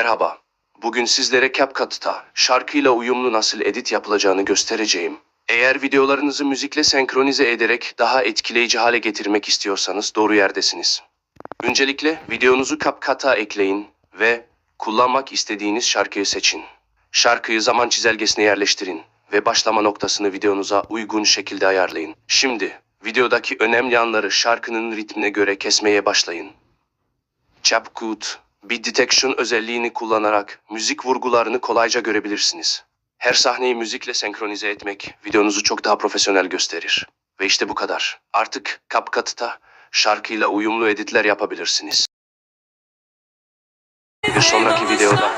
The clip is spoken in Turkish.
Merhaba. Bugün sizlere CapCut'ta şarkıyla uyumlu nasıl edit yapılacağını göstereceğim. Eğer videolarınızı müzikle senkronize ederek daha etkileyici hale getirmek istiyorsanız doğru yerdesiniz. Öncelikle videonuzu CapCut'a ekleyin ve kullanmak istediğiniz şarkıyı seçin. Şarkıyı zaman çizelgesine yerleştirin ve başlama noktasını videonuza uygun şekilde ayarlayın. Şimdi videodaki önemli anları şarkının ritmine göre kesmeye başlayın. CapCut, Beat Detection özelliğini kullanarak müzik vurgularını kolayca görebilirsiniz. Her sahneyi müzikle senkronize etmek videonuzu çok daha profesyonel gösterir. Ve işte bu kadar. Artık CapCut'ta şarkıyla uyumlu editler yapabilirsiniz. Bir sonraki videoda